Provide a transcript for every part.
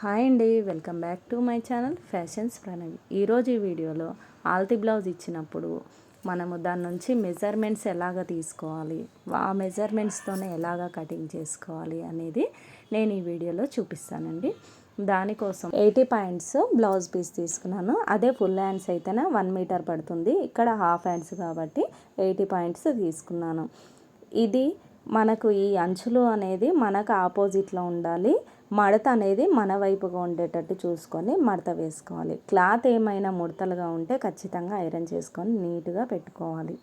Hi అండి welcome back to my channel fashions Pranavi. ఈరోజు ఈ వీడియోలో ఆల్తి బ్లౌజ్ ఇచ్చినప్పుడు మనము దాని నుంచి మెజర్మెంట్స్ ఎలాగ తీసుకోవాలి ఆ మెజర్మెంట్స్తోనే ఎలాగ కటింగ్ చేసుకోవాలి అనేది నేను ఈ వీడియోలో చూపిస్తానండి. దానికోసం ఎయిటీ పాయింట్స్ బ్లౌజ్ పీస్ తీసుకున్నాను. అదే ఫుల్ హ్యాండ్స్ అయితేనే వన్ మీటర్ పడుతుంది. ఇక్కడ హాఫ్ హ్యాండ్స్ కాబట్టి ఎయిటీ పాయింట్స్ తీసుకున్నాను. ఇది మనకు ఈ అంచులు అనేది మనకు ఆపోజిట్లో ఉండాలి. మడత అనేది మన వైపుగా ఉండేటట్టు చూసుకొని మడత వేసుకోవాలి. క్లాత్ ఏమైనా ముడతలుగా ఉంటే ఖచ్చితంగా ఐరన్ చేసుకొని నీట్గా పెట్టుకోవాలి.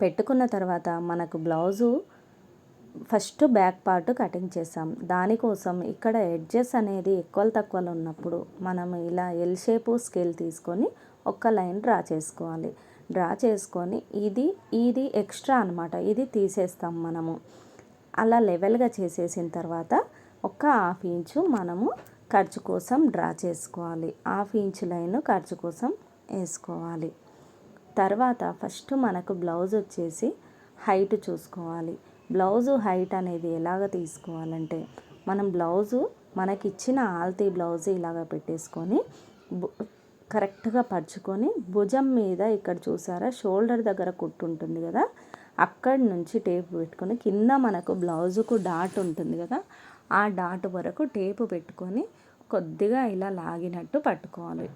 పెట్టుకున్న తర్వాత మనకు blouse first back part cutting చేసాం దానికోసం ఇక్కడ ఎడ్జెస్ అనేది ఎక్కువ తక్కువలు ఉన్నప్పుడు మనం ఇలా ఎల్ షేపు స్కేల్ తీసుకొని ఒక్క లైన్ డ్రా చేసుకోవాలి. డ్రా చేసుకొని ఇది ఇది ఎక్స్ట్రా అనమాట ఇది తీసేస్తాం మనము. అలా లెవెల్గా చేసేసిన తర్వాత ఒక హాఫ్ ఇంచు మనము ఖర్చు కోసం డ్రా చేసుకోవాలి. హాఫ్ ఇంచు లైన్ ఖర్చు కోసం వేసుకోవాలి. తర్వాత ఫస్ట్ మనకు బ్లౌజ్ వచ్చేసి హైట్ చూసుకోవాలి. బ్లౌజు హైట్ అనేది ఎలాగ తీసుకోవాలంటే మనం బ్లౌజు మనకిచ్చిన ఆల్తీ బ్లౌజ్ ఇలాగ పెట్టేసుకొని కరెక్ట్గా పరుచుకొని భుజం మీద ఇక్కడ చూసారా? షోల్డర్ దగ్గర కుట్టు ఉంటుంది కదా? అక్కడి నుంచి టేప్ పెట్టుకొని కింద మనకు బ్లౌజుకు డాట్ ఉంటుంది కదా? ఆ డాట్ వరకు టేపు పెట్టుకొని కొద్దిగా ఇలా లాగినట్టు పట్టుకోవాలి.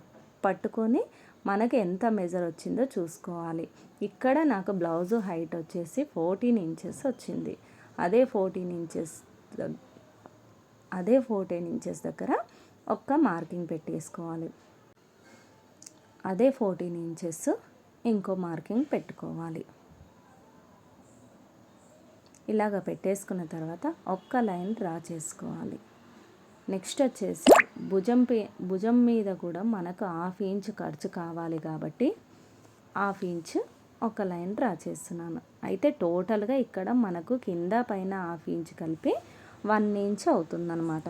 పట్టుకొని మనకి ఎంత మెజర్ వచ్చిందో చూసుకోవాలి. ఇక్కడ నాకు బ్లౌజు హైట్ వచ్చేసి ఫోర్టీన్ ఇంచెస్ వచ్చింది. అదే ఫోర్టీన్ ఇంచెస్ అదే ఫోర్టీన్ ఇంచెస్ దగ్గర ఒక్క మార్కింగ్ పెట్టేసుకోవాలి. అదే ఫోర్టీన్ ఇంచెస్ ఇంకో మార్కింగ్ పెట్టుకోవాలి. ఇలాగ పెట్టేసుకున్న తర్వాత ఒక్క లైన్ డ్రా చేసుకోవాలి. నెక్స్ట్ వచ్చేసి భుజం పే భుజం మీద కూడా మనకు హాఫ్ ఇంచ్ ఖర్చు కావాలి కాబట్టి హాఫ్ ఇంచ్ ఒక లైన్ డ్రా చేస్తున్నాను. అయితే టోటల్గా ఇక్కడ మనకు కింద పైన హాఫ్ ఇంచ్ కలిపి వన్ ఇంచ్ అవుతుందన్నమాట.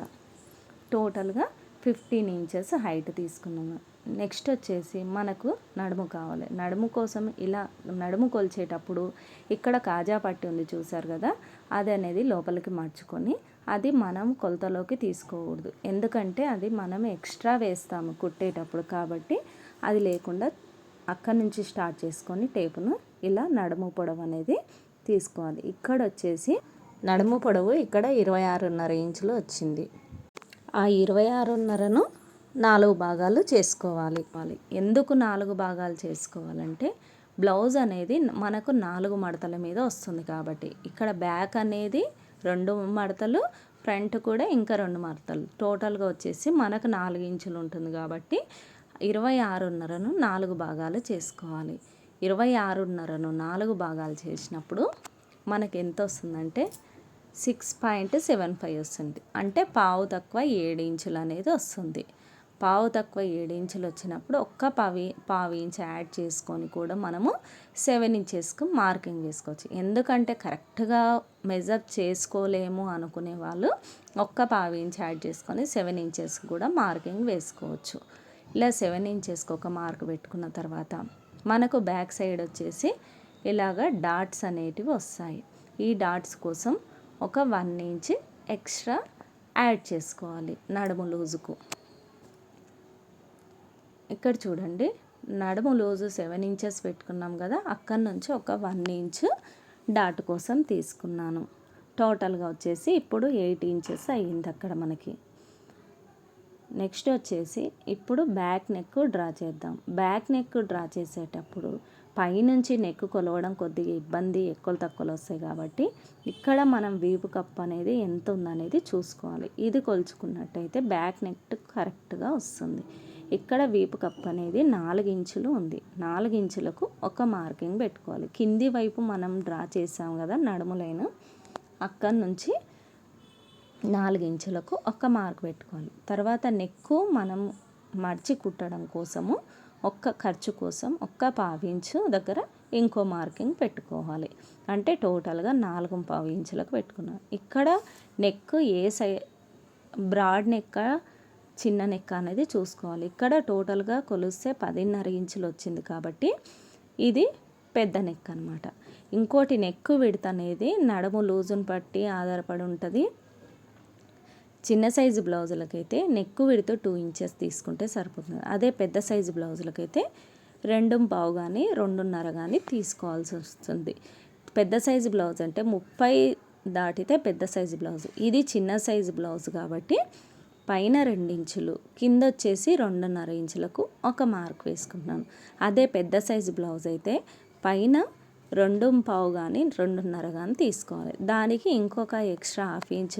టోటల్గా ఫిఫ్టీన్ ఇంచెస్ హైట్ తీసుకున్నాము నెక్స్ట్ వచ్చేసి మనకు నడుము కావాలి. నడుము కోసం ఇలా నడుము కొలిచేటప్పుడు ఇక్కడ కాజా పట్టి ఉంది చూసారు కదా? అది అనేది లోపలికి మార్చుకొని అది మనం కొలతలోకి తీసుకోకూడదు. ఎందుకంటే అది మనం ఎక్స్ట్రా వేస్తాము కుట్టేటప్పుడు కాబట్టి అది లేకుండా అక్కడి నుంచి స్టార్ట్ చేసుకొని టేపును ఇలా నడుము పొడవు అనేది తీసుకోవాలి. ఇక్కడ వచ్చేసి నడుము పొడవు ఇక్కడ ఇరవై ఆరున్నర ఇంచులు వచ్చింది. ఆ ఇరవై ఆరున్నరను నాలుగు భాగాలు చేసుకోవాలి. ఎందుకు నాలుగు భాగాలు చేసుకోవాలంటే బ్లౌజ్ అనేది మనకు నాలుగు మడతల మీద వస్తుంది కాబట్టి. ఇక్కడ బ్యాక్ అనేది రెండు మడతలు ఫ్రంట్ కూడా ఇంకా రెండు మడతలు. టోటల్గా వచ్చేసి మనకు నాలుగు ఇంచులు ఉంటుంది కాబట్టి ఇరవై ఆరున్నరను నాలుగు భాగాలు చేసుకోవాలి. ఇరవై ఆరున్నరను నాలుగు భాగాలు చేసినప్పుడు మనకి ఎంత వస్తుందంటే సిక్స్ పాయింట్ సెవెన్ ఫైవ్ వస్తుంది. అంటే పావు తక్కువ ఏడు ఇంచులు అనేది వస్తుంది. పావు తక్కువ ఏడు ఇంచులు వచ్చినప్పుడు ఒక్క పావి పావు ఇంచ్ యాడ్ చేసుకొని కూడా మనము సెవెన్ ఇంచెస్కు మార్కింగ్ వేసుకోవచ్చు ఎందుకంటే కరెక్ట్గా మెజర్ చేసుకోలేము అనుకునే వాళ్ళు ఒక్క పావు ఇంచ్ యాడ్ చేసుకొని సెవెన్ ఇంచెస్ కూడా మార్కింగ్ వేసుకోవచ్చు. ఇలా సెవెన్ ఇంచెస్కి ఒక మార్క్ పెట్టుకున్న తర్వాత మనకు బ్యాక్ సైడ్ వచ్చేసి ఇలాగ డాట్స్ అనేటివి వస్తాయి. ఈ డాట్స్ కోసం ఒక వన్ ఇంచ్ ఎక్స్ట్రా యాడ్ చేసుకోవాలి నడుము లూజుకు. ఇక్కడ చూడండి నడుము లోజు సెవెన్ ఇంచెస్ పెట్టుకున్నాం కదా అక్కడి నుంచి ఒక వన్ ఇంచ్ డాట్ కోసం తీసుకున్నాను. టోటల్గా వచ్చేసి ఇప్పుడు ఎయిట్ ఇంచెస్ అయ్యింది అక్కడ మనకి. నెక్స్ట్ వచ్చేసి ఇప్పుడు బ్యాక్ నెక్ డ్రా చేద్దాం. బ్యాక్ నెక్ డ్రా చేసేటప్పుడు పైనుంచి నెక్ కొలవడం కొద్దిగా ఇబ్బంది ఎక్కువ తక్కువలు వస్తాయి కాబట్టి ఇక్కడ మనం వీపు కప్ అనేది ఎంత ఉందనేది చూసుకోవాలి. ఇది కొలుచుకున్నట్టయితే బ్యాక్ నెక్ కరెక్ట్గా వస్తుంది. ఇక్కడ వీపు కప్ అనేది నాలుగు ఇంచులు ఉంది. నాలుగు ఇంచులకు ఒక మార్కింగ్ పెట్టుకోవాలి. కింది వైపు మనం డ్రా చేసాం కదా నడుములైన అక్కడి నుంచి నాలుగు ఇంచులకు ఒక మార్క్ పెట్టుకోవాలి. తర్వాత నెక్కు మనం మర్చి కుట్టడం కోసము ఒక్క ఖర్చు కోసం ఒక్క పావించు దగ్గర ఇంకో మార్కింగ్ పెట్టుకోవాలి. అంటే టోటల్గా నాలుగు పావు ఇంచులకు పెట్టుకున్నాను ఇక్కడ నెక్ ఏ సై బ్రాడ్ నెక్క చిన్న నెక్ అనేది చూసుకోవాలి. ఇక్కడ టోటల్గా కొలిస్తే పదిన్నర ఇంచులు వచ్చింది కాబట్టి ఇది పెద్ద నెక్ అనమాట ఇంకోటి నెక్ విడత అనేది నడుము లూజును బట్టి ఆధారపడి ఉంటుంది. చిన్న సైజు బ్లౌజులకైతే నెక్ విడత టూ ఇంచెస్ తీసుకుంటే సరిపోతుంది. అదే పెద్ద సైజు బ్లౌజులకైతే రెండు పావు కానీ రెండున్నర కానీ తీసుకోవాల్సి వస్తుంది. పెద్ద సైజు బ్లౌజ్ అంటే ముప్పై దాటితే పెద్ద సైజు బ్లౌజ్. ఇది చిన్న సైజు బ్లౌజ్ కాబట్టి పైన రెండించులు కింద వచ్చేసి రెండున్నర ఇంచులకు ఒక మార్క్ వేసుకుంటున్నాను. అదే పెద్ద సైజు బ్లౌజ్ అయితే పైన రెండు పావు కానీ రెండున్నర కానీ తీసుకోవాలి. దానికి ఇంకొక ఎక్స్ట్రా హాఫ్ ఇంచ్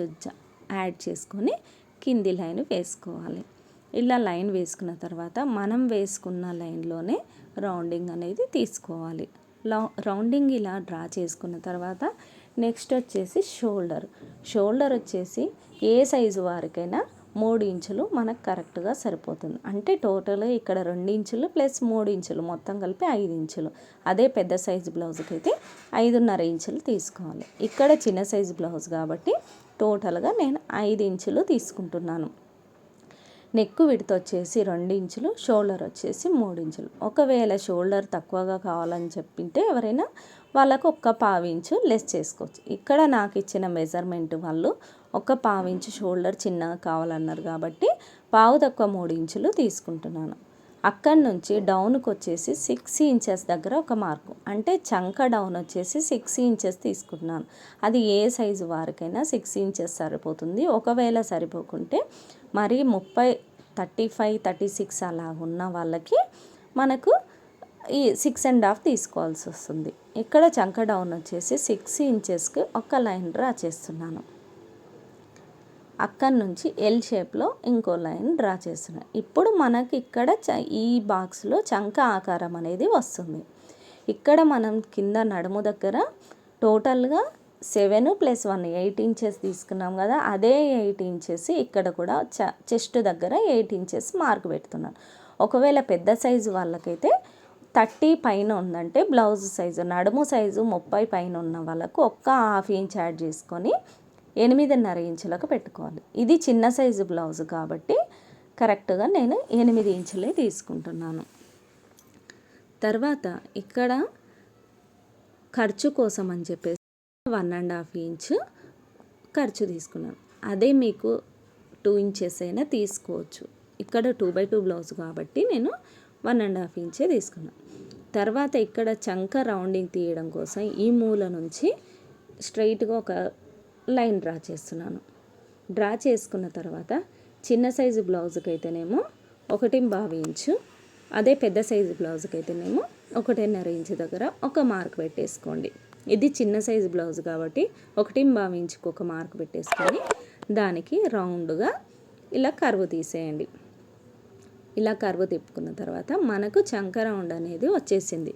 యాడ్ చేసుకొని కింది లైన్ వేసుకోవాలి. ఇలా లైన్ వేసుకున్న తర్వాత మనం వేసుకున్న లైన్లోనే రౌండింగ్ అనేది తీసుకోవాలి. రౌండింగ్ ఇలా డ్రా చేసుకున్న తర్వాత నెక్స్ట్ వచ్చేసి షోల్డర్. షోల్డర్ వచ్చేసి ఏ సైజు వారికైనా మూడు ఇంచులు మనకు కరెక్ట్గా సరిపోతుంది. అంటే టోటల్ ఇక్కడ రెండు ఇంచులు ప్లస్ మూడు ఇంచులు మొత్తం కలిపి ఐదు ఇంచులు. అదే పెద్ద సైజు బ్లౌజ్కి అయితే ఐదున్నర ఇంచులు తీసుకోవాలి. ఇక్కడ చిన్న సైజు బ్లౌజ్ కాబట్టి టోటల్గా నేను ఐదు ఇంచులు తీసుకుంటున్నాను. నెక్ విడత వచ్చేసి రెండు ఇంచులు షోల్డర్ వచ్చేసి మూడు ఇంచులు. ఒకవేళ షోల్డర్ తక్కువగా కావాలని చెప్పింటే ఎవరైనా వాళ్ళకు ఒక్క పావించు లెస్ చేసుకోవచ్చు. ఇక్కడ నాకు ఇచ్చిన మెజర్మెంట్ వాళ్ళు ఒక పావించు షోల్డర్ చిన్నగా కావాలన్నారు కాబట్టి పావు తక్కువ మూడు ఇంచులు తీసుకుంటున్నాను. అక్కడి నుంచి డౌన్కి వచ్చేసి సిక్స్ ఇంచెస్ దగ్గర ఒక మార్కు. అంటే చంక డౌన్ వచ్చేసి సిక్స్ ఇంచెస్ తీసుకుంటున్నాను. అది ఏ సైజు వారికైనా సిక్స్ ఇంచెస్ సరిపోతుంది. ఒకవేళ సరిపోకుంటే మరి ముప్పై థర్టీ ఫైవ్ థర్టీ సిక్స్ అలా ఉన్న వాళ్ళకి మనకు ఈ సిక్స్ అండ్ హాఫ్ తీసుకోవాల్సి వస్తుంది. ఇక్కడ చంక డౌన్ వచ్చేసి సిక్స్ ఇంచెస్కి ఒక లైన్ డ్రా చేస్తున్నాను. అక్కడి నుంచి ఎల్ షేప్లో ఇంకో లైన్ డ్రా చేస్తున్నాను ఇప్పుడు మనకి ఇక్కడ ఈ బాక్స్లో చంక ఆకారం అనేది వస్తుంది. ఇక్కడ మనం కింద నడుము దగ్గర టోటల్గా seven plus one eight inches తీసుకున్నాం కదా అదే ఎయిట్ ఇంచెస్ ఇక్కడ కూడా చ చెస్ట్ దగ్గర ఎయిట్ ఇంచెస్ మార్క్ పెడుతున్నాను ఒకవేళ పెద్ద సైజు వాళ్ళకైతే థర్టీ పైన ఉందంటే బ్లౌజ్ సైజు నడుము సైజు ముప్పై పైన ఉన్న వాళ్ళకు ఒక్క హాఫ్ ఇంచ్ యాడ్ చేసుకొని ఎనిమిదిన్నర ఇంచులకు పెట్టుకోవాలి. ఇది చిన్న సైజు బ్లౌజ్ కాబట్టి కరెక్ట్గా నేను ఎనిమిది ఇంచులే తీసుకుంటున్నాను. తర్వాత ఇక్కడ ఖర్చు కోసం అని చెప్పేసి వన్ అండ్ హాఫ్ ఇంచ్ ఖర్చు తీసుకున్నాను. అదే మీకు టూ ఇంచెస్ అయినా తీసుకోవచ్చు. ఇక్కడ టూ బై టూ బ్లౌజ్ కాబట్టి నేను వన్ అండ్ హాఫ్ ఇంచే తీసుకున్నాను. తర్వాత ఇక్కడ చంక రౌండింగ్ తీయడం కోసం ఈ మూల నుంచి స్ట్రైట్గా ఒక లైన్ డ్రా చేస్తున్నాను. డ్రా చేసుకున్న తర్వాత చిన్న సైజు బ్లౌజ్కి అయితేనేమో ఒకటి బావి ఇంచు అదే పెద్ద సైజు బ్లౌజ్కి అయితేనేమో ఒకటిన్నర ఇంచు దగ్గర ఒక మార్క్ పెట్టేసుకోండి. ఇది చిన్న సైజు బ్లౌజ్ కాబట్టి ఒకటి బావి ఇంచుకు ఒక మార్క్ పెట్టేసుకొని దానికి రౌండ్గా ఇలా కరువు తీసేయండి. ఇలా కరువు తిప్పుకున్న తర్వాత మనకు చంక రౌండ్ అనేది వచ్చేసింది.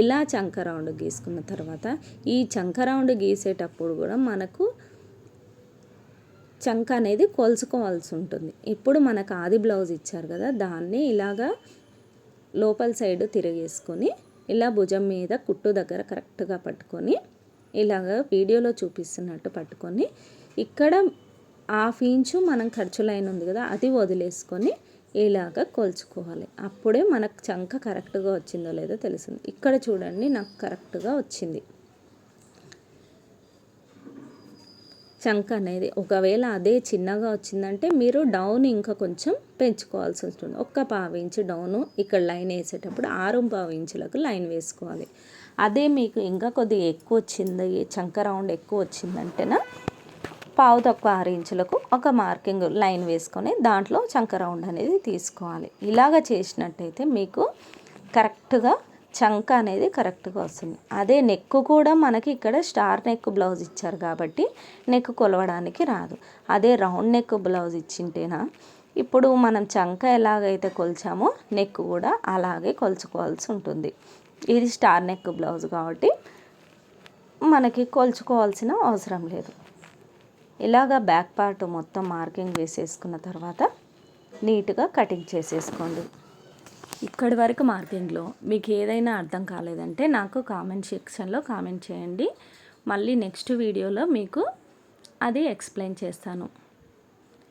ఇలా చంక రౌండ్ గీసుకున్న తర్వాత ఈ చంక రౌండ్ గీసేటప్పుడు కూడా మనకు చంక అనేది కొలుచుకోవాల్సి ఉంటుంది. ఇప్పుడు మనకు ఆది బ్లౌజ్ ఇచ్చారు కదా దాన్ని ఇలాగా లోపల సైడ్ తిరిగేసుకొని ఇలా భుజం మీద కుట్టు దగ్గర కరెక్ట్గా పట్టుకొని ఇలాగ వీడియోలో చూపిస్తున్నట్టు పట్టుకొని ఇక్కడ హాఫ్ ఇంచు మనం ఖర్చు లైన్ ఉంది కదా అది వదిలేసుకొని ఇలాగ కొలుచుకోవాలి. అప్పుడే మనకు చంక కరెక్ట్గా వచ్చిందో లేదో తెలుస్తుంది ఇక్కడ చూడండి నాకు కరెక్ట్గా వచ్చింది. చంక్ అనేది ఒకవేళ అదే చిన్నగా వచ్చిందంటే మీరు డౌన్ ఇంకా కొంచెం పెంచుకోవాల్సి ఉంటుంది. ఒక్క పావు ఇంచు డౌను ఇక్కడ లైన్ వేసేటప్పుడు ఆరు పావు ఇంచులకు లైన్ వేసుకోవాలి. అదే మీకు ఇంకా కొద్దిగా ఎక్కువ వచ్చింది చంక రౌండ్ ఎక్కువ వచ్చిందంటేనా పావు తక్కువ ఆరు ఇంచులకు ఒక మార్కింగ్ లైన్ వేసుకొని దాంట్లో చంక రౌండ్ అనేది తీసుకోవాలి. ఇలాగ చేసినట్టయితే మీకు కరెక్ట్గా చంక అనేది కరెక్ట్గా వస్తుంది. అదే నెక్ కూడా మనకి ఇక్కడ స్టార్ నెక్ బ్లౌజ్ ఇచ్చారు కాబట్టి నెక్ కొలవడానికి రాదు. అదే రౌండ్ నెక్ బ్లౌజ్ ఇచ్చింటేనా ఇప్పుడు మనం చంక ఎలాగైతే కొలిచామో నెక్ కూడా అలాగే కొలుచుకోవాల్సి ఉంటుంది. ఇది స్టార్ నెక్ బ్లౌజ్ కాబట్టి మనకి కొలుచుకోవాల్సిన అవసరం లేదు. ఇలాగా బ్యాక్ పార్ట్ మొత్తం మార్కింగ్ వేసేసుకున్న తర్వాత నీట్గా కటింగ్ చేసేసుకోండి. ఇక్కడి వరకు మార్కింగ్లో మీకు ఏదైనా అర్థం కాలేదంటే నాకు కామెంట్ సెక్షన్లో కామెంట్ చేయండి. మళ్ళీ నెక్స్ట్ వీడియోలో మీకు అది ఎక్స్ప్లెయిన్ చేస్తాను.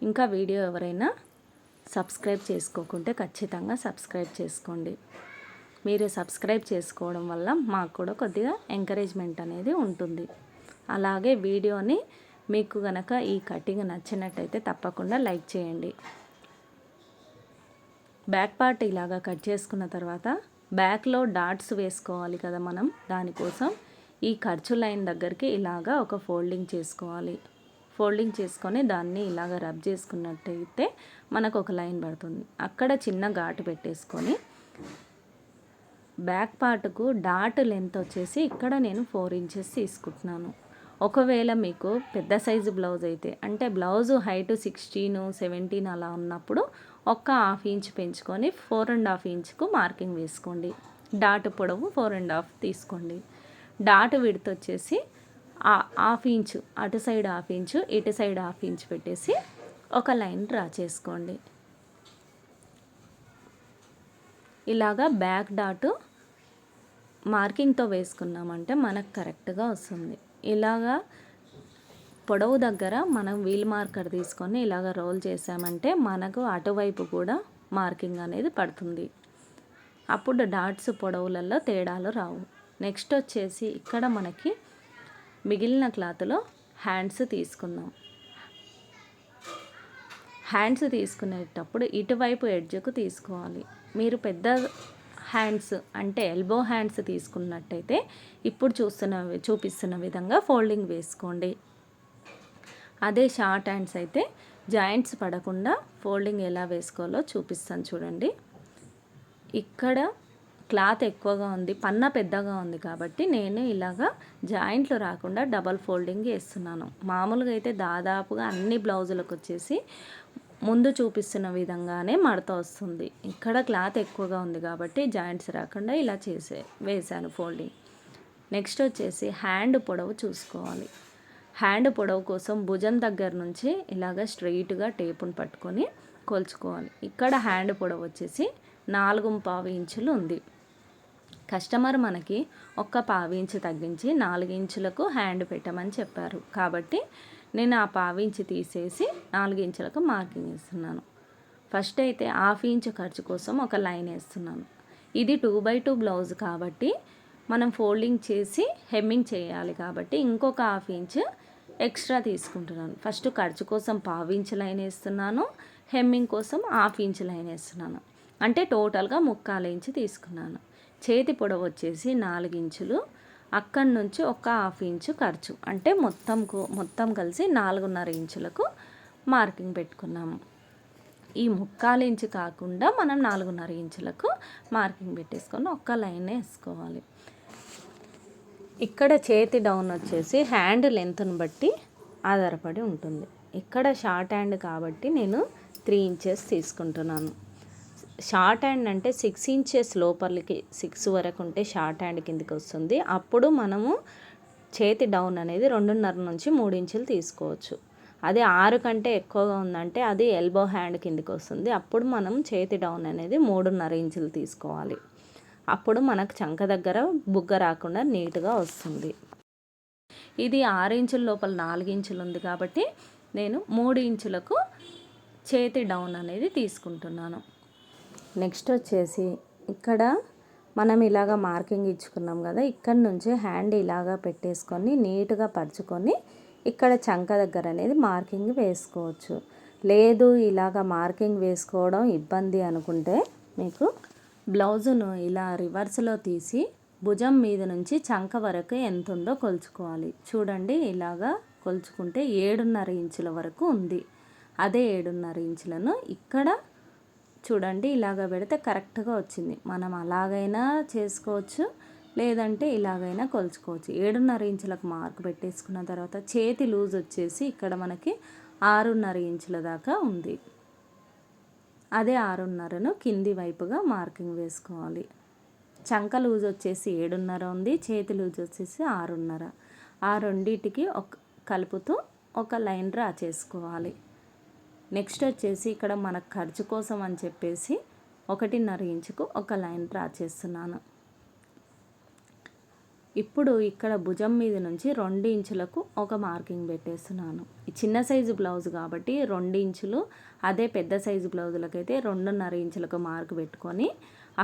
ఇంకా వీడియో ఎవరైనా సబ్స్క్రైబ్ చేసుకోకుంటే ఖచ్చితంగా సబ్స్క్రైబ్ చేసుకోండి. మీరు సబ్స్క్రైబ్ చేసుకోవడం వల్ల మాకు కూడా కొద్దిగా ఎంకరేజ్మెంట్ అనేది ఉంటుంది. అలాగే వీడియోని మీకు కనుక ఈ కటింగ్ నచ్చినట్టయితే తప్పకుండా లైక్ చేయండి. బ్యాక్ పార్ట్ ఇలాగా కట్ చేసుకున్న తర్వాత బ్యాక్లో డాట్స్ వేసుకోవాలి కదా మనం దానికోసం. ఈ ఖర్చు లైన్ దగ్గరికి ఇలాగా ఒక ఫోల్డింగ్ చేసుకోవాలి. ఫోల్డింగ్ చేసుకొని దాన్ని ఇలాగ రబ్ చేసుకున్నట్టయితే మనకు ఒక లైన్ పడుతుంది. అక్కడ చిన్న ఘాటు పెట్టేసుకొని బ్యాక్ పార్ట్కు డాట్ లెంత్ వచ్చేసి ఇక్కడ నేను ఫోర్ ఇంచెస్ తీసుకుంటున్నాను. ఒకవేళ మీకు పెద్ద సైజు బ్లౌజ్ అయితే అంటే బ్లౌజు హైట్ సిక్స్టీన్ సెవెంటీన్ అలా ఉన్నప్పుడు ఒక్క హాఫ్ ఇంచ్ పెంచుకొని ఫోర్ అండ్ హాఫ్ ఇంచ్కు మార్కింగ్ వేసుకోండి. డాట్ పొడవు ఫోర్ అండ్ హాఫ్ తీసుకోండి. డాట్ విడత వచ్చేసి హాఫ్ ఇంచు అటు సైడ్ హాఫ్ ఇంచు ఇటు సైడ్ హాఫ్ ఇంచ్ పెట్టేసి ఒక లైన్ డ్రా చేసుకోండి. ఇలాగా బ్యాక్ డాట్ మార్కింగ్తో వేసుకున్నామంటే మనకు కరెక్ట్గా వస్తుంది. ఇలాగా పొడవు దగ్గర మనం వీల్ మార్కర్ తీసుకొని ఇలాగ రోల్ చేసామంటే మనకు అటువైపు కూడా మార్కింగ్ అనేది పడుతుంది. అప్పుడు డాట్స్ పొడవులలో తేడాలు రావు. నెక్స్ట్ వచ్చేసి ఇక్కడ మనకి మిగిలిన క్లాత్లో హ్యాండ్స్ తీసుకుందాం. హ్యాండ్స్ తీసుకునేటప్పుడు ఇటువైపు ఎడ్జ్కు తీసుకోవాలి. మీరు పెద్ద హ్యాండ్స్ అంటే ఎల్బో హ్యాండ్స్ తీసుకున్నట్టయితే ఇప్పుడు చూస్తున్న చూపిస్తున్న విధంగా ఫోల్డింగ్ వేసుకోండి. అదే షార్ట్ హ్యాండ్స్ అయితే జాయింట్స్ పడకుండా ఫోల్డింగ్ ఎలా వేసుకోవాలో చూపిస్తాను చూడండి. ఇక్కడ క్లాత్ ఎక్కువగా ఉంది పన్న పెద్దగా ఉంది కాబట్టి నేను ఇలాగా జాయింట్లు రాకుండా డబల్ ఫోల్డింగ్ వేస్తున్నాను. మామూలుగా అయితే దాదాపుగా అన్ని బ్లౌజులకు వచ్చేసి ముందు చూపిస్తున్న విధంగానే మడత వస్తుంది. ఇక్కడ క్లాత్ ఎక్కువగా ఉంది కాబట్టి జాయింట్స్ రాకుండా ఇలా చేసే వేసాను ఫోల్డింగ్. నెక్స్ట్ వచ్చేసి హ్యాండ్ పొడవు చూసుకోవాలి. హ్యాండ్ పొడవు కోసం భుజం దగ్గర నుంచి ఇలాగ స్ట్రెయిట్గా టేపును పట్టుకొని కొలుచుకోవాలి. ఇక్కడ హ్యాండ్ పొడవు వచ్చేసి నాలుగు పావు ఇంచులు ఉంది. కస్టమర్ మనకి ఒక్క పావు ఇంచు తగ్గించి నాలుగు ఇంచులకు హ్యాండ్ పెట్టమని చెప్పారు. కాబట్టి నేను ఆ పావించి తీసేసి నాలుగు ఇంచులకు మార్కింగ్ ఇస్తున్నాను ఫస్ట్ అయితే హాఫ్ ఇంచ్ ఖర్చు కోసం ఒక లైన్ వేస్తున్నాను. ఇది టూ బై టూ బ్లౌజ్ కాబట్టి మనం ఫోల్డింగ్ చేసి హెమ్మింగ్ చేయాలి కాబట్టి ఇంకొక హాఫ్ ఇంచ్ ఎక్స్ట్రా తీసుకుంటున్నాను. ఫస్ట్ ఖర్చు కోసం పావు ఇంచు లైన్ వేస్తున్నాను. హెమ్మింగ్ కోసం హాఫ్ ఇంచ్ లైన్ వేస్తున్నాను. అంటే టోటల్గా ముక్కాలు ఇంచు తీసుకున్నాను. చేతి పొడవు వచ్చేసి నాలుగు ఇంచులు. అక్కడి నుంచి ఒక హాఫ్ ఇంచు ఖర్చు. అంటే మొత్తం మొత్తం కలిసి నాలుగున్నర ఇంచులకు మార్కింగ్ పెట్టుకున్నాము. ఈ ముక్కాలు ఇంచు కాకుండా మనం నాలుగున్నర ఇంచులకు మార్కింగ్ పెట్టేసుకొని ఒక్క లైన్ వేసుకోవాలి. ఇక్కడ చేతి డౌన్ వచ్చేసి హ్యాండ్ లెంత్ను బట్టి ఆధారపడి ఉంటుంది. ఇక్కడ షార్ట్ హ్యాండ్ కాబట్టి నేను త్రీ ఇంచెస్ తీసుకుంటున్నాను. షార్ట్ హ్యాండ్ అంటే సిక్స్ ఇంచెస్ లోపలికి సిక్స్ వరకు ఉంటే షార్ట్ హ్యాండ్ కిందకి వస్తుంది. అప్పుడు మనము చేతి డౌన్ అనేది రెండున్నర నుంచి మూడు ఇంచులు తీసుకోవచ్చు. అదే ఆరు కంటే ఎక్కువగా ఉందంటే అది ఎల్బో హ్యాండ్ కిందకి వస్తుంది. అప్పుడు మనం చేతి డౌన్ అనేది మూడున్నర ఇంచులు తీసుకోవాలి. అప్పుడు మనకు చంక దగ్గర బుగ్గ రాకుండా నీట్గా వస్తుంది. ఇది ఆరు ఇంచుల లోపల నాలుగు ఇంచులు ఉంది కాబట్టి నేను మూడు ఇంచులకు చేతి డౌన్ అనేది తీసుకుంటున్నాను. నెక్స్ట్ వచ్చేసి ఇక్కడ మనం ఇలాగ మార్కింగ్ ఇచ్చుకున్నాం కదా ఇక్కడ నుంచి హ్యాండ్ ఇలాగా పెట్టేసుకొని నీట్గా పరుచుకొని ఇక్కడ చంక దగ్గర అనేది మార్కింగ్ వేసుకోవచ్చు. లేదు ఇలాగ మార్కింగ్ వేసుకోవడం ఇబ్బంది అనుకుంటే మీకు బ్లౌజును ఇలా రివర్స్లో తీసి భుజం మీద నుంచి చంక వరకు ఎంత ఉందో కొలుచుకోవాలి. చూడండి ఇలాగా కొలుచుకుంటే ఏడున్నర ఇంచుల వరకు ఉంది. అదే ఏడున్నర ఇంచులను ఇక్కడ చూడండి ఇలాగ పెడితే కరెక్ట్గా వచ్చింది. మనం అలాగైనా చేసుకోవచ్చు లేదంటే ఇలాగైనా కొలుచుకోవచ్చు. ఏడున్నర ఇంచులకు మార్క్ పెట్టేసుకున్న తర్వాత చేతి లూజ్ వచ్చేసి ఇక్కడ మనకి ఆరున్నర ఇంచుల దాకా ఉంది. అదే ఆరున్నరను కింది వైపుగా మార్కింగ్ వేసుకోవాలి. చంక లూజ్ వచ్చేసి ఏడున్నర ఉంది చేతి లూజ్ వచ్చేసి ఆరున్నర. ఆ రెండింటికి ఒక కలుపుతూ ఒక లైన్ డ్రా చేసుకోవాలి. నెక్స్ట్ వచ్చేసి ఇక్కడ మన ఖర్చు కోసం అని చెప్పేసి ఒకటిన్నర ఇంచుకు ఒక లైన్ డ్రా చేస్తున్నాను. ఇప్పుడు ఇక్కడ భుజం మీద నుంచి రెండు ఇంచులకు ఒక మార్కింగ్ పెట్టేస్తున్నాను. చిన్న సైజు బ్లౌజ్ కాబట్టి రెండు ఇంచులు అదే పెద్ద సైజు బ్లౌజులకైతే రెండున్నర ఇంచులకు మార్క్ పెట్టుకొని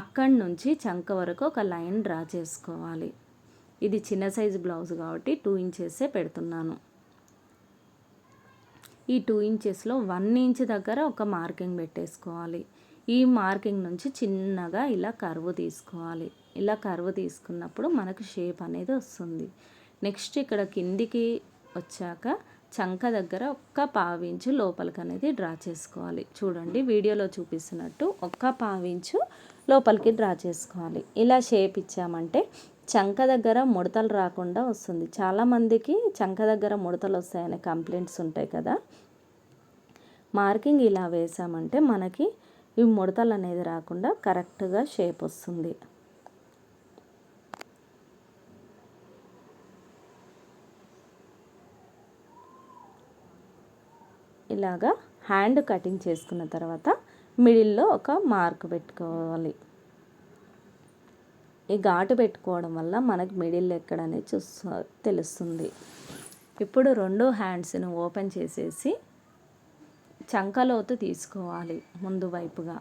అక్కడి నుంచి చంక వరకు ఒక లైన్ డ్రా చేసుకోవాలి. ఇది చిన్న సైజు బ్లౌజ్ కాబట్టి టూ ఇంచెసే పెడుతున్నాను. ఈ టూ ఇంచెస్లో వన్ ఇంచ్ దగ్గర ఒక మార్కింగ్ పెట్టేసుకోవాలి. ఈ మార్కింగ్ నుంచి చిన్నగా ఇలా కరువు తీసుకోవాలి. ఇలా కరువు తీసుకున్నప్పుడు మనకు షేప్ అనేది వస్తుంది. నెక్స్ట్ ఇక్కడ కిందికి వచ్చాక చంక దగ్గర ఒక్క పావించు లోపలికి అనేది డ్రా చేసుకోవాలి. చూడండి వీడియోలో చూపిస్తున్నట్టు ఒక్క పావించు లోపలికి డ్రా చేసుకోవాలి. ఇలా షేప్ ఇచ్చామంటే చంక దగ్గర ముడతలు రాకుండా వస్తుంది. చాలామందికి చంక దగ్గర ముడతలు వస్తాయనే కంప్లైంట్స్ ఉంటాయి కదా. మార్కింగ్ ఇలా వేసామంటే మనకి ఈ ముడతలు అనేది రాకుండా కరెక్ట్గా షేప్ వస్తుంది. ఇలాగా హ్యాండ్ కటింగ్ చేసుకున్న తర్వాత మిడిల్లో ఒక మార్క్ పెట్టుకోవాలి. ఈ ఘాటు పెట్టుకోవడం వల్ల మనకు మిడిల్ ఎక్కడనే చూస్తూ తెలుస్తుంది. ఇప్పుడు రెండు హ్యాండ్స్ని ఓపెన్ చేసేసి చంకలోతు తీసుకోవాలి ముందు వైపుగా.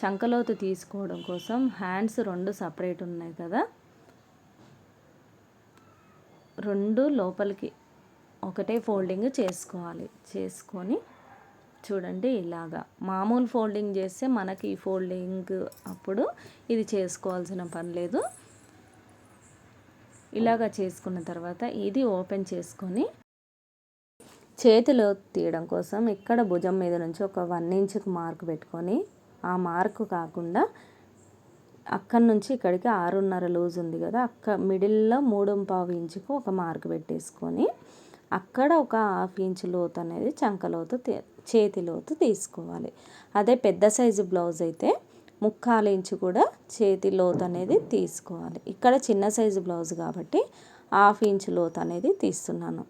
చంకలోతు తీసుకోవడం కోసం హ్యాండ్స్ రెండు సపరేట్ ఉన్నాయి కదా. రెండు లోపలికి ఒకటే ఫోల్డింగ్ చేసుకోవాలి. చేసుకొని చూడండి ఇలాగా. మామూలు ఫోల్డింగ్ చేస్తే మనకి ఈ ఫోల్డింగ్ అప్పుడు ఇది చేసుకోవాల్సిన పని లేదు. ఇలాగా చేసుకున్న తర్వాత ఇది ఓపెన్ చేసుకొని చేతిలో తీయడం కోసం ఇక్కడ భుజం మీద నుంచి ఒక వన్ ఇంచ్కి మార్క్ పెట్టుకొని ఆ మార్క్ కాకుండా అక్కడి నుంచి ఇక్కడికి ఆరున్నర లూజ్ ఉంది కదా అక్క మిడిల్లో మూడు పావు ఇంచుకు ఒక మార్క్ పెట్టేసుకొని అక్కడ ఒక హాఫ్ ఇంచ్ లోతు అనేది చంకలోతు చేతి లోతు తీసుకోవాలి. అదే పెద్ద సైజు బ్లౌజ్ అయితే ముక్కాలు ఇంచు కూడా చేతి లోతు అనేది తీసుకోవాలి. ఇక్కడ చిన్న సైజు బ్లౌజ్ కాబట్టి హాఫ్ ఇంచ్ లోతు అనేది తీస్తున్నాను.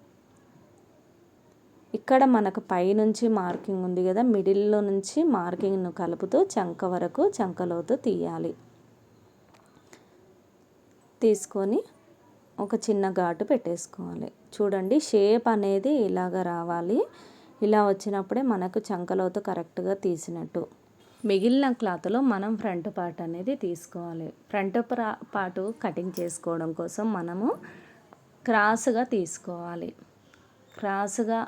ఇక్కడ మనకు పైనుంచి మార్కింగ్ ఉంది కదా మిడిల్లో నుంచి మార్కింగ్ను కలుపుతూ చంక వరకు చంకలోతు తీయాలి. తీసుకొని ఒక చిన్న ఘాటు పెట్టేసుకోవాలి. చూడండి షేప్ అనేది ఇలాగ రావాలి. ఇలా వచ్చినప్పుడే మనకు చంకలోతు కరెక్ట్గా తీసినట్టు. మిగిలిన క్లాత్లో మనం ఫ్రంట్ పార్ట్ అనేది తీసుకోవాలి. ఫ్రంట్ పార్ట్ కటింగ్ చేసుకోవడం కోసం మనము క్రాస్గా తీసుకోవాలి. క్రాస్గా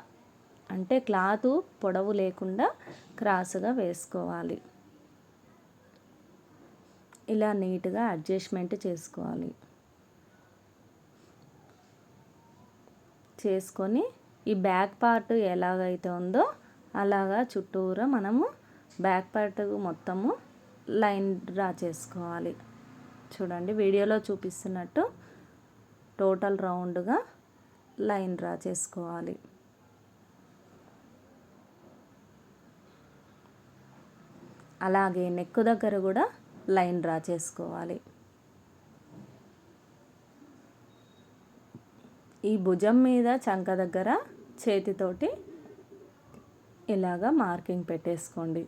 అంటే క్లాత్ పొడవు లేకుండా క్రాస్గా వేసుకోవాలి. ఇలా నీట్గా అడ్జస్ట్మెంట్ చేసుకోవాలి. చేసుకొని ఈ బ్యాక్ పార్ట్ ఎలాగైతే ఉందో అలాగా చుట్టూరా మనము బ్యాక్ పార్ట్ మొత్తము లైన్ డ్రా చేసుకోవాలి. చూడండి వీడియోలో చూపిస్తున్నట్టు టోటల్ రౌండ్గా లైన్ డ్రా చేసుకోవాలి. అలాగే నెక్ దగ్గర కూడా లైన్ డ్రా చేసుకోవాలి. ఈ భుజం మీద చంక దగ్గర చేతితోటి ఇలాగా మార్కింగ్ పెట్టేసుకోండి.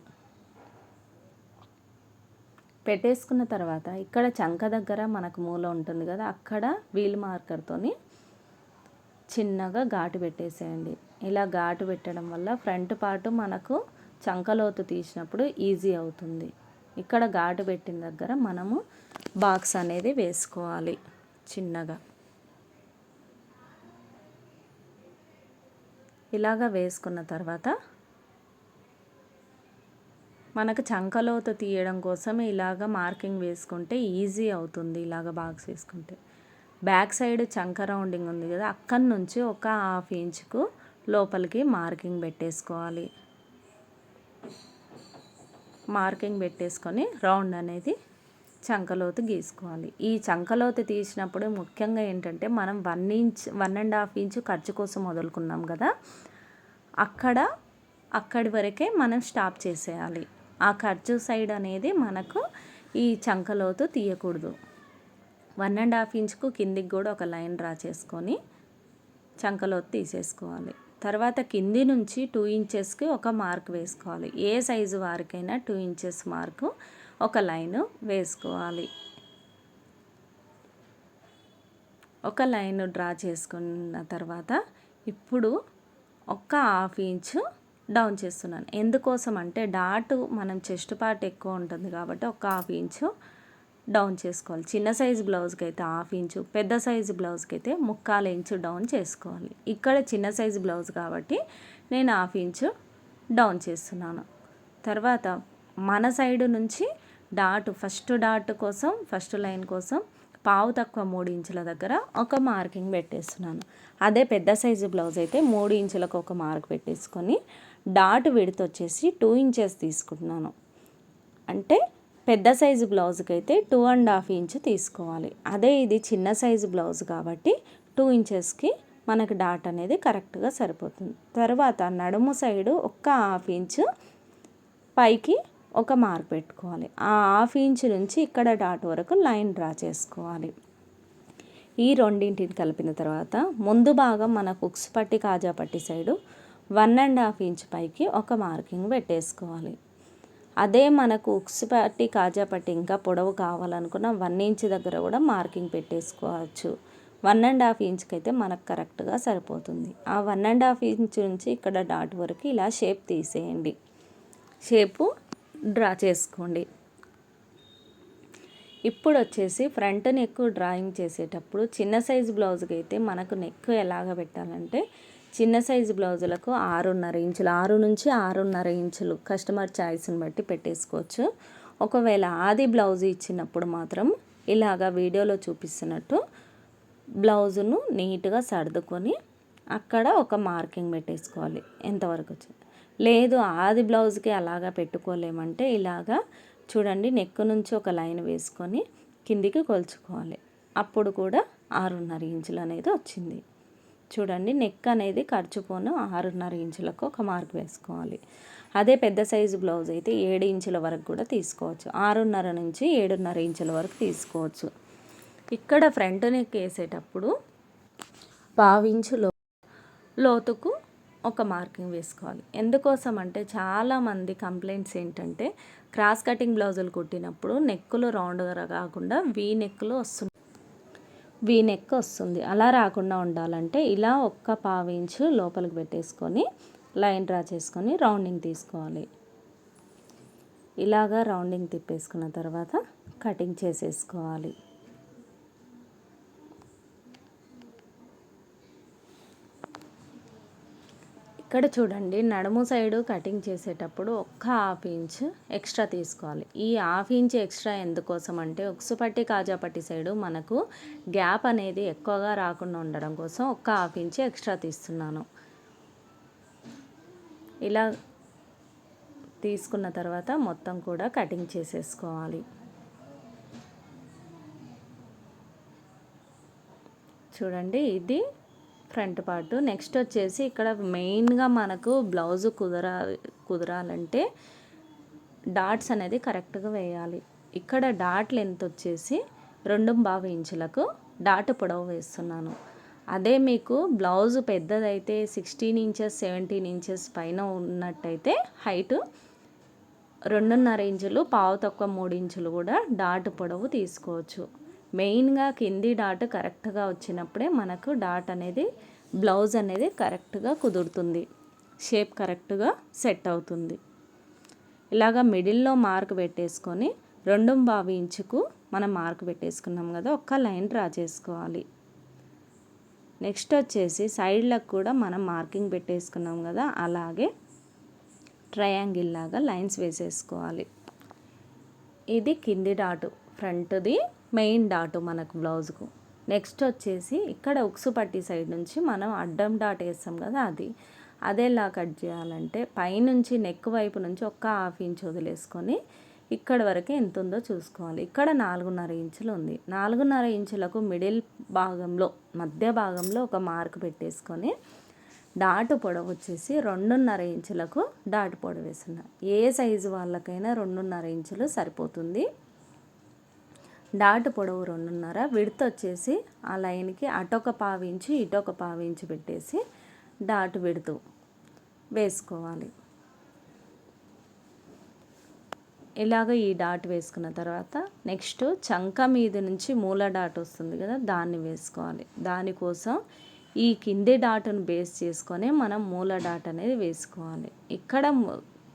పెట్టేసుకున్న తర్వాత ఇక్కడ చంక దగ్గర మనకు మూల ఉంటుంది కదా అక్కడ వీల్ మార్కర్తోని చిన్నగా ఘాటు పెట్టేసేయండి. ఇలా ఘాటు పెట్టడం వల్ల ఫ్రంట్ పార్ట్ మనకు చంకలోతు తీసినప్పుడు ఈజీ అవుతుంది. ఇక్కడ ఘాటు పెట్టిన దగ్గర మనము బాక్స్ అనేది వేసుకోవాలి చిన్నగా. ఇలాగ వేసుకున్న తర్వాత మనకు చంకలోత తీయడం కోసం ఇలాగ మార్కింగ్ వేసుకుంటే ఈజీ అవుతుంది ఇలాగ బాక్స్ వేసుకుంటే. బ్యాక్ సైడ్ చంక రౌండింగ్ ఉంది కదా అక్కడి నుంచి ఒక హాఫ్ ఇంచుకు లోపలికి మార్కింగ్ పెట్టేసుకోవాలి. మార్కింగ్ పెట్టేసుకొని రౌండ్ అనేది చంకలోతు గీసుకోవాలి. ఈ చంకలోతు తీసినప్పుడు ముఖ్యంగా ఏంటంటే మనం one inch one and half inch ఖర్చు కోసం వదులుకున్నాం కదా అక్కడ అక్కడి వరకే మనం స్టాప్ చేసేయాలి. ఆ ఖర్చు సైడ్ అనేది మనకు ఈ చంకలోతు తీయకూడదు. వన్ అండ్ హాఫ్ ఇంచ్కు కిందికి కూడా ఒక లైన్ డ్రా చేసుకొని చంకలోతు తీసేసుకోవాలి. తర్వాత కింది నుంచి టూ ఇంచెస్కి ఒక మార్క్ వేసుకోవాలి. ఏ సైజు వారికైనా టూ ఇంచెస్ మార్కు ఒక లైన్ వేసుకోవాలి. ఒక లైన్ డ్రా చేసుకున్న తర్వాత ఇప్పుడు ఒక్క హాఫ్ ఇంచు డౌన్ చేస్తున్నాను. ఎందుకోసం అంటే డాట్ మనం చెస్ట్ పార్ట్ ఎక్కువ ఉంటుంది కాబట్టి ఒక హాఫ్ ఇంచు డౌన్ చేసుకోవాలి. చిన్న సైజు బ్లౌజ్కి అయితే హాఫ్ ఇంచు పెద్ద సైజు బ్లౌజ్కి అయితే ముక్కాలు ఇంచు డౌన్ చేసుకోవాలి. ఇక్కడ చిన్న సైజు బ్లౌజ్ కాబట్టి నేను హాఫ్ ఇంచు డౌన్ చేస్తున్నాను. తర్వాత మన సైడు నుంచి డాట్ ఫస్ట్ డాట్ కోసం ఫస్ట్ లైన్ కోసం పావు తక్కువ మూడు ఇంచుల దగ్గర ఒక మార్కింగ్ పెట్టేస్తున్నాను. అదే పెద్ద సైజు బ్లౌజ్ అయితే మూడు ఇంచులకు ఒక మార్క్ పెట్టేసుకొని డాట్ విడత వచ్చేసి టూ ఇంచెస్ తీసుకుంటున్నాను. అంటే పెద్ద సైజు బ్లౌజ్కి అయితే టూ అండ్ హాఫ్ ఇంచ్ తీసుకోవాలి. అదే ఇది చిన్న సైజు బ్లౌజ్ కాబట్టి టూ ఇంచెస్కి మనకు డాట్ అనేది కరెక్ట్గా సరిపోతుంది. తర్వాత నడుము సైడు ఒక్క హాఫ్ ఇంచు పైకి ఒక మార్క్ పెట్టుకోవాలి. ఆ హాఫ్ ఇంచ్ నుంచి ఇక్కడ డాట్ వరకు లైన్ డ్రా చేసుకోవాలి. ఈ రెండింటిని కలిపిన తర్వాత ముందు భాగం మన కుక్స్ పట్టి కాజా పట్టి side one and half inch పైకి ఒక మార్కింగ్ పెట్టేసుకోవాలి. అదే మనకు ఉక్స్ పట్టి కాజా పట్టి ఇంకా పొడవు కావాలనుకున్న వన్ ఇంచ్ దగ్గర కూడా మార్కింగ్ పెట్టేసుకోవచ్చు. వన్ అండ్ హాఫ్ ఇంచ్కి అయితే మనకు కరెక్ట్గా సరిపోతుంది. ఆ వన్ అండ్ హాఫ్ ఇంచ్ నుంచి ఇక్కడ డాట్ వరకు ఇలా షేప్ తీసేయండి. షేపు డ్రా చేసుకోండి. ఇప్పుడు వచ్చేసి ఫ్రంట్ నెక్ డ్రాయింగ్ చేసేటప్పుడు చిన్న సైజు బ్లౌజ్కి అయితే మనకు నెక్ ఎలాగ పెట్టాలంటే చిన్న సైజు బ్లౌజులకు ఆరున్నర ఇంచులు ఆరు నుంచి ఆరున్నర ఇంచులు కస్టమర్ ఛాయిస్ని బట్టి పెట్టేసుకోవచ్చు. ఒకవేళ ఆది బ్లౌజ్ ఇచ్చినప్పుడు మాత్రం ఇలాగా వీడియోలో చూపిస్తున్నట్టు బ్లౌజును నీట్గా సర్దుకొని అక్కడ ఒక మార్కింగ్ పెట్టేసుకోవాలి. ఎంతవరకు వచ్చింది లేదు ఆది బ్లౌజ్కి అలాగా పెట్టుకోలేమంటే ఇలాగా చూడండి నెక్ నుంచి ఒక లైన్ వేసుకొని కిందికి కొలుచుకోవాలి. అప్పుడు కూడా ఆరున్నర ఇంచులు అనేది వచ్చింది. చూడండి నెక్ అనేది ఖర్చుపోను ఆరున్నర ఇంచులకు ఒక మార్క్ వేసుకోవాలి. అదే పెద్ద సైజు బ్లౌజ్ అయితే ఏడు ఇంచుల వరకు కూడా తీసుకోవచ్చు. ఆరున్నర నుంచి ఏడున్నర ఇంచుల వరకు తీసుకోవచ్చు. ఇక్కడ ఫ్రంట్ నెక్ వేసేటప్పుడు పావించులో లోతుకు ఒక మార్కింగ్ వేసుకోవాలి. ఎందుకోసం అంటే చాలామంది కంప్లైంట్స్ ఏంటంటే క్రాస్ కటింగ్ బ్లౌజులు కుట్టినప్పుడు నెక్కులు రౌండ్గా కాకుండా వీ నెక్కులు వస్తున్నాయి. వీ నెక్ వస్తుంది. అలా రాకుండా ఉండాలంటే ఇలా ఒక్క పావు ఇంచు లోపలికి పెట్టేసుకొని లైన్ డ్రా చేసుకొని రౌండింగ్ తీసుకోవాలి. ఇలాగా రౌండింగ్ తిప్పేసుకున్న తర్వాత కటింగ్ చేసేసుకోవాలి. ఇక్కడ చూడండి నడుము సైడు కటింగ్ చేసేటప్పుడు ఒక్క హాఫ్ ఇంచ్ ఎక్స్ట్రా తీసుకోవాలి. ఈ హాఫ్ ఇంచ్ ఎక్స్ట్రా ఎందుకోసం అంటే ఉక్సుపట్టి కాజాపట్టి సైడు మనకు గ్యాప్ అనేది ఎక్కువగా రాకుండా ఉండడం కోసం ఒక్క హాఫ్ ఇంచ్ ఎక్స్ట్రా తీస్తున్నాను. ఇలా తీసుకున్న తర్వాత మొత్తం కూడా కటింగ్ చేసేసుకోవాలి. చూడండి ఇది ఫ్రంట్ పార్ట్. నెక్స్ట్ వచ్చేసి ఇక్కడ మెయిన్గా మనకు బ్లౌజ్ కుదరా కుదరాలంటే డాట్స్ అనేది కరెక్ట్గా వేయాలి. ఇక్కడ డాట్ లెంత్ వచ్చేసి రెండు బావి ఇంచులకు డాట్ పొడవు వేస్తున్నాను. అదే మీకు బ్లౌజ్ పెద్దదైతే సిక్స్టీన్ ఇంచెస్ సెవెంటీన్ ఇంచెస్ పైన ఉన్నట్టయితే హైట్ రెండున్నర ఇంచులు పావు తక్కువ మూడు ఇంచులు కూడా డాట్ పొడవు తీసుకోవచ్చు. మెయిన్గా కింది డాట్ కరెక్ట్గా వచ్చినప్పుడే మనకు డాట్ అనేది బ్లౌజ్ అనేది కరెక్ట్గా కుదురుతుంది. షేప్ కరెక్ట్గా సెట్ అవుతుంది. ఇలాగ మిడిల్లో మార్క్ పెట్టేసుకొని రెండు బావి ఇంచుకు మనం మార్క్ పెట్టేసుకున్నాం కదా ఒక్క లైన్ డ్రా చేసుకోవాలి. నెక్స్ట్ వచ్చేసి సైడ్లకు కూడా మనం మార్కింగ్ పెట్టేసుకున్నాం కదా అలాగే ట్రయాంగిల్ లాగా లైన్స్ వేసేసుకోవాలి. ఇది కింది డాటు ఫ్రంట్ది మెయిన్ డాటు మనకు బ్లౌజ్కు. నెక్స్ట్ వచ్చేసి ఇక్కడ ఉక్సు పట్టి సైడ్ నుంచి మనం అడ్డం డాట్ వేస్తాం కదా అది. అదేలా కట్ చేయాలంటే పైనుంచి నెక్ వైపు నుంచి ఒక్క హాఫ్ ఇంచ్ వదిలేసుకొని ఇక్కడ వరకు ఎంత ఉందో చూసుకోవాలి. ఇక్కడ నాలుగున్నర ఇంచులు ఉంది. నాలుగున్నర ఇంచులకు మిడిల్ భాగంలో మధ్య భాగంలో ఒక మార్క్ పెట్టేసుకొని డాటు పొడవు వచ్చేసి రెండున్నర ఇంచులకు డాటు పొడవు వేస్తున్నా. ఏ సైజు వాళ్ళకైనా రెండున్నర ఇంచులు సరిపోతుంది. డాట్ పొడవు రెండున్నర విడత వచ్చేసి ఆ లైన్కి అటొక పావించి ఇటొక పావించి పెట్టేసి డాట్ విడుతూ వేసుకోవాలి. ఇలాగ ఈ డాట్ వేసుకున్న తర్వాత నెక్స్ట్ చంక మీద నుంచి మూల డాట్ వస్తుంది కదా దాన్ని వేసుకోవాలి. దానికోసం ఈ కింది డాట్ను బేస్ చేసుకొని మనం మూల డాట్ అనేది వేసుకోవాలి. ఇక్కడ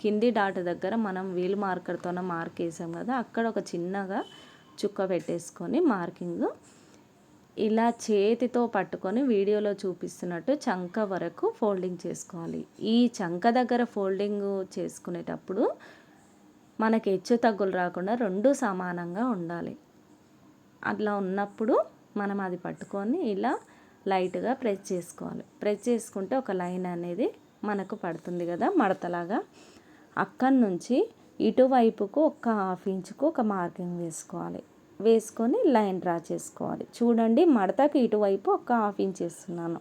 కింది డాట్ దగ్గర మనం వీల్ మార్కర్తోనే మార్క్ వేసాం కదా అక్కడ ఒక చిన్నగా చుక్క పెట్టేసుకొని మార్కింగ్ ఇలా చేతితో పట్టుకొని వీడియోలో చూపిస్తున్నట్టు చంక వరకు ఫోల్డింగ్ చేసుకోవాలి. ఈ చంక దగ్గర ఫోల్డింగ్ చేసుకునేటప్పుడు మనకి హెచ్చు తగ్గులు రాకుండా రెండు సమానంగా ఉండాలి. అట్లా ఉన్నప్పుడు మనం అది పట్టుకొని ఇలా లైట్గా ప్రెస్ చేసుకోవాలి. ప్రెస్ చేసుకుంటే ఒక లైన్ అనేది మనకు పడుతుంది కదా మడతలాగా. అక్కడి నుంచి ఇటువైపుకు ఒక హాఫ్ ఇంచుకు ఒక మార్కింగ్ వేసుకోవాలి. వేసుకొని లైన్ డ్రా చేసుకోవాలి. చూడండి మడతకు ఇటువైపు ఒక హాఫ్ ఇంచ్ వేస్తున్నాను.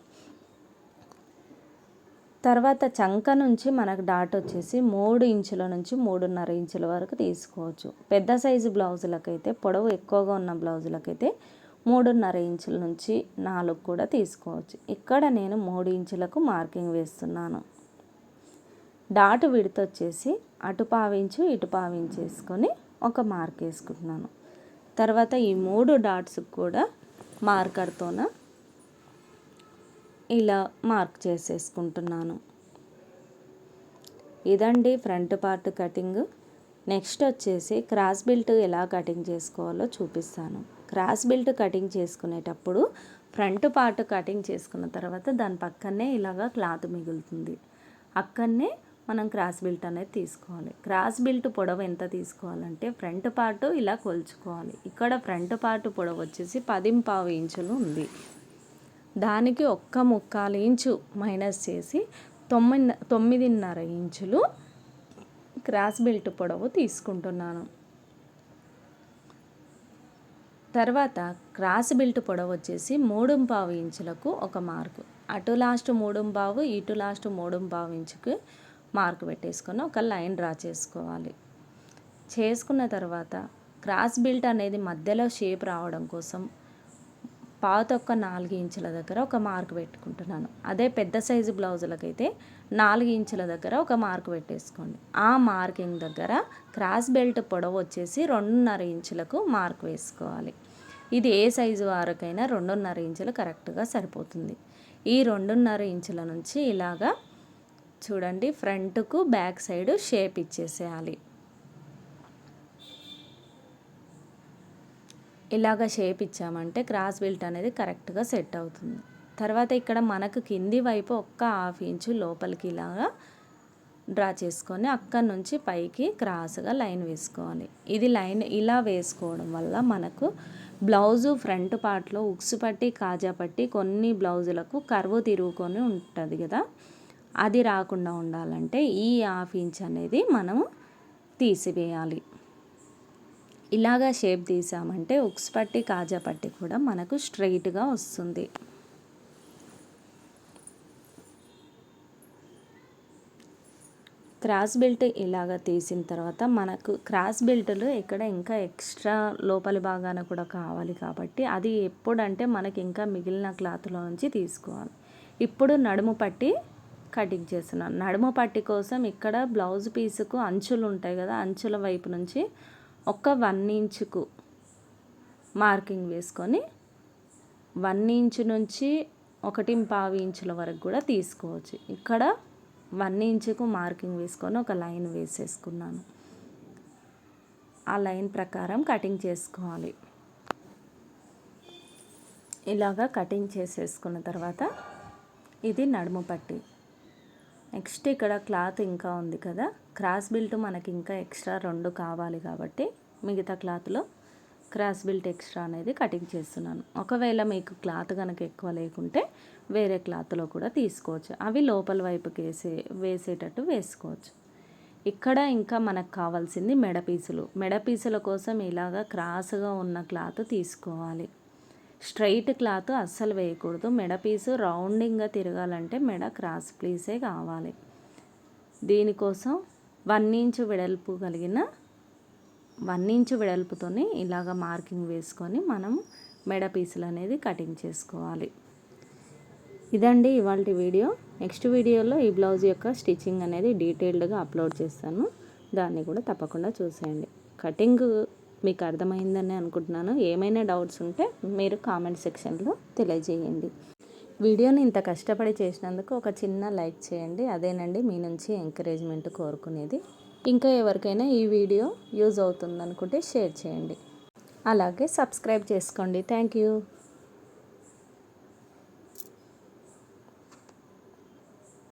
తర్వాత చంక నుంచి మనకు డాట్ వచ్చేసి మూడు ఇంచుల నుంచి మూడున్నర ఇంచుల వరకు తీసుకోవచ్చు. పెద్ద సైజు బ్లౌజులకైతే పొడవు ఎక్కువగా ఉన్న బ్లౌజులకైతే మూడున్నర ఇంచుల నుంచి నాలుగు కూడా తీసుకోవచ్చు. ఇక్కడ నేను మూడు ఇంచులకు మార్కింగ్ వేస్తున్నాను. డాట్ విడతొచ్చేసి అటు పావించు ఇటు పావించేసుకొని ఒక మార్క్ వేసుకుంటున్నాను. తర్వాత ఈ మూడు డాట్స్ కూడా మార్కర్తోన ఇలా మార్క్ చేసేసుకుంటున్నాను. ఇదండి ఫ్రంట్ పార్ట్ కటింగ్. నెక్స్ట్ వచ్చేసి క్రాస్ బిల్ట్ ఎలా కటింగ్ చేసుకోవాలో చూపిస్తాను. క్రాస్ బిల్ట్ కటింగ్ చేసుకునేటప్పుడు ఫ్రంట్ పార్ట్ కటింగ్ చేసుకున్న తర్వాత దాని పక్కనే ఇలాగా క్లాత్ మిగులుతుంది. అక్కడనే మనం క్రాస్ బిల్ట్ అనేది తీసుకోవాలి. క్రాస్ బిల్ట్ పొడవు ఎంత తీసుకోవాలంటే ఫ్రంట్ పార్ట్ ఇలా కొలుచుకోవాలి. ఇక్కడ ఫ్రంట్ పార్ట్ పొడవు వచ్చేసి పదింపావు ఇంచులు ఉంది. దానికి ఒక్క ముక్కాలు ఇంచు మైనస్ చేసి తొమ్మిది తొమ్మిదిన్నర ఇంచులు క్రాస్ బెల్ట్ పొడవు తీసుకుంటున్నాను. తర్వాత క్రాస్ బెల్ట్ పొడవు వచ్చేసి మూడుంపావు ఇంచులకు ఒక మార్కు. అటు లాస్ట్ మూడుంపావు ఇటు లాస్ట్ మూడుంపావు ఇంచుకు మార్క్ పెట్టేసుకొని ఒక లైన్ డ్రా చేసుకోవాలి. చేసుకున్న తర్వాత క్రాస్ బిల్ట్ అనేది మధ్యలో షేప్ రావడం కోసం పాత ఒక నాలుగు ఇంచుల దగ్గర ఒక మార్క్ పెట్టుకుంటున్నాను. అదే పెద్ద సైజు బ్లౌజులకైతే నాలుగు ఇంచుల దగ్గర ఒక మార్క్ పెట్టేసుకోండి. ఆ మార్కింగ్ దగ్గర క్రాస్ బెల్ట్ పొడవు వచ్చేసి రెండున్నర ఇంచులకు మార్క్ వేసుకోవాలి. ఇది ఏ సైజు వారికైనా రెండున్నర ఇంచులు కరెక్ట్గా సరిపోతుంది. ఈ రెండున్నర ఇంచుల నుంచి ఇలాగా చూడండి ఫ్రంట్కు బ్యాక్ సైడ్ షేప్ ఇచ్చేసేయాలి. ఇలాగ షేప్ ఇచ్చామంటే క్రాస్ బెల్ట్ అనేది కరెక్ట్గా సెట్ అవుతుంది. తర్వాత ఇక్కడ మనకు కింది వైపు ఒక్క హాఫ్ ఇంచు లోపలికి ఇలాగా డ్రా చేసుకొని అక్కడి నుంచి పైకి క్రాస్గా లైన్ వేసుకోవాలి. ఇది లైన్ ఇలా వేసుకోవడం వల్ల మనకు బ్లౌజు ఫ్రంట్ పార్ట్లో ఉక్సు పట్టి కాజా పట్టి కొన్ని బ్లౌజులకు కరువు తిరుగుకొని ఉంటుంది కదా. అది రాకుండా ఉండాలంటే ఈ హాఫ్ ఇంచ్ అనేది మనము తీసివేయాలి. ఇలాగా షేప్ తీసామంటే ఉక్స్ పట్టి కాజా పట్టి కూడా మనకు స్ట్రైట్గా వస్తుంది. క్రాస్ బెల్ట్ ఇలాగ తీసిన తర్వాత మనకు క్రాస్ బెల్ట్లు ఇక్కడ ఇంకా ఎక్స్ట్రా లోపలి భాగాన కూడా కావాలి కాబట్టి అది ఎప్పుడంటే మనకి ఇంకా మిగిలిన క్లాత్లో నుంచి తీసుకోవాలి. ఇప్పుడు నడుము పట్టి కటింగ్ చేస్తున్నాను. నడుము పట్టి కోసం ఇక్కడ బ్లౌజ్ పీసుకు అంచులు ఉంటాయి కదా అంచుల వైపు నుంచి ఒక వన్ ఇంచుకు మార్కింగ్ వేసుకొని వన్ ఇంచు నుంచి ఒకటి పావు ఇంచుల వరకు కూడా తీసుకోవచ్చు. ఇక్కడ వన్ ఇంచుకు మార్కింగ్ వేసుకొని ఒక లైన్ వేసేసుకున్నాను. ఆ లైన్ ప్రకారం కటింగ్ చేసుకోవాలి. ఇలాగా కటింగ్ చేసేసుకున్న తర్వాత ఇది నడుము పట్టి. నెక్స్ట్ ఇక్కడ క్లాత్ ఇంకా ఉంది కదా. క్రాస్ బిల్ట్ మనకి ఇంకా ఎక్స్ట్రా రెండు కావాలి కాబట్టి మిగతా క్లాత్లో క్రాస్ బిల్ట్ ఎక్స్ట్రా అనేది కటింగ్ చేస్తున్నాను. ఒకవేళ మీకు క్లాత్ కనుక ఎక్కువ లేకుంటే వేరే క్లాత్లో కూడా తీసుకోవచ్చు. అవి లోపల వైపుకి వేసే వేసేటట్టు వేసుకోవచ్చు. ఇక్కడ ఇంకా మనకు కావాల్సింది మెడ పీసులు. మెడ పీసుల కోసం ఇలాగా క్రాస్గా ఉన్న క్లాత్ తీసుకోవాలి. స్ట్రైట్ క్లాత్ అస్సలు వేయకూడదు. మెడ పీసు రౌండింగ్గా తిరగాలంటే మెడ క్రాస్ ప్లీసే కావాలి. దీనికోసం వన్ ఇంచు వెడల్పు కలిగిన వన్ ఇంచు వెడల్పుతోనే ఇలాగ మార్కింగ్ వేసుకొని మనం మెడ పీసులు అనేది కటింగ్ చేసుకోవాలి. ఇదండి ఇవాళ వీడియో. నెక్స్ట్ వీడియోలో ఈ బ్లౌజ్ యొక్క స్టిచ్చింగ్ అనేది డీటెయిల్డ్గా అప్లోడ్ చేస్తాను. దాన్ని కూడా తప్పకుండా చూసేయండి. కటింగ్ మీకు అర్థమైందని అనుకుంటున్నాను. ఏమైనా డౌట్స్ ఉంటే మీరు కామెంట్ సెక్షన్లో తెలియజేయండి. వీడియోని ఇంత కష్టపడి చేసినందుకు ఒక చిన్న లైక్ చేయండి. అదేనండి మీ నుంచి ఎంకరేజ్మెంట్ కోరుకునేది. ఇంకా ఎవరికైనా ఈ వీడియో యూజ్ అవుతుంది అనుకుంటే షేర్ చేయండి. అలాగే సబ్స్క్రైబ్ చేసుకోండి. Thank you.